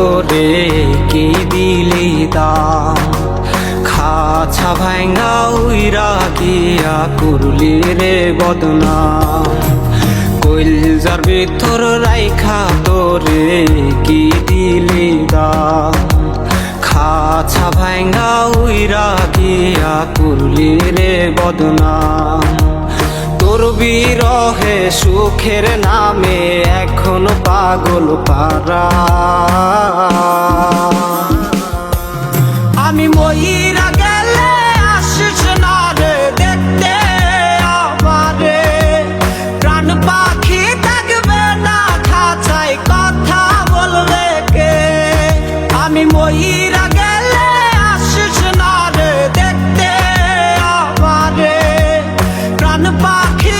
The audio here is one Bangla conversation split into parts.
তোরে কি দিলি দাম খাছা ভাঙ্গা উইরা গিয়া করলি রে বদনাম। কইল যার ভিতর রাইখা তোরে কি দিলি দাম খাছা ভাঙ্গা উইরা গিয়া করলি রে বদনাম। তোর বিরহে সুখের নামে এখন পাগল পারা আমি ময়ূরা গেলে আসিস না রে দেখতে আমারে। প্রাণ পাখি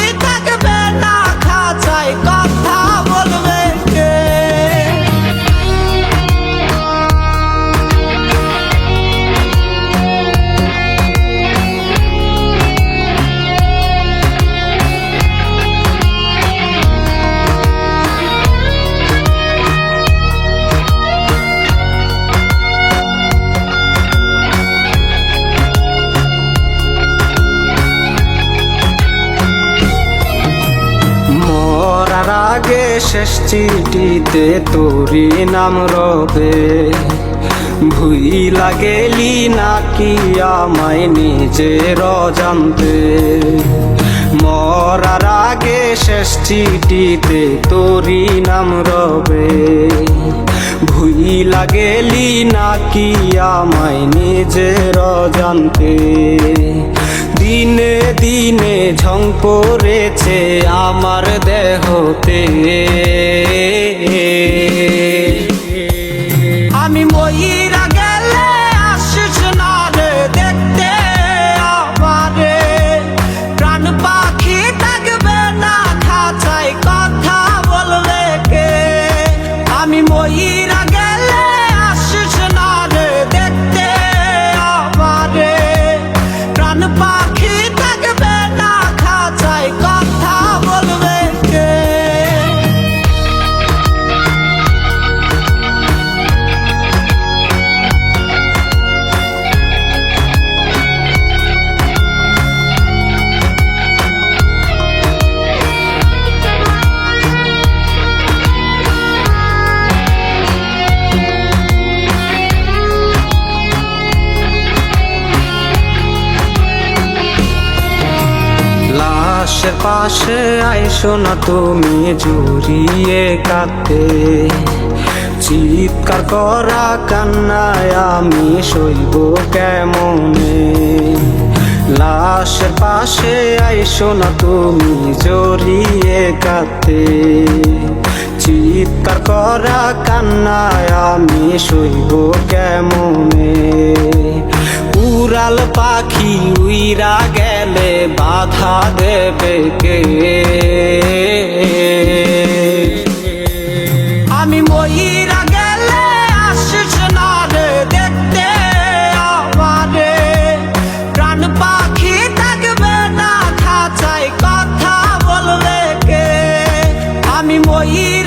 আগে শেষ চিঠিতে তোরি নাম রবে। ভুই লাগেলি নাকি আমায় নিজের জানতে মরার আগে শেষ চিঠিতে তোরি নাম রবে। ভুই লাগেলি নাকি আমায় নিজের জানতে দিনে ঝং পড়েছে আমার দেহতে। লাশের পাশে আইসো না তুমি জড়িয়ে কাতে চিৎকার করা কান্নায় আমি সইব কেমনে? লাশের পাশে আইসো না তুমি জড়িয়ে কাতে চিৎকার করা কান্নায় আমি সইব কেমনে? উড়াল পাখি উইরা গেলে বাধা দেবে কে? আমি ময়ূরা গেলে আসিস না রে দেখতে আমারে। প্রাণ পাখি থাকবে না খাঁচাই কথা বলবে কে? আমি ময়ূরা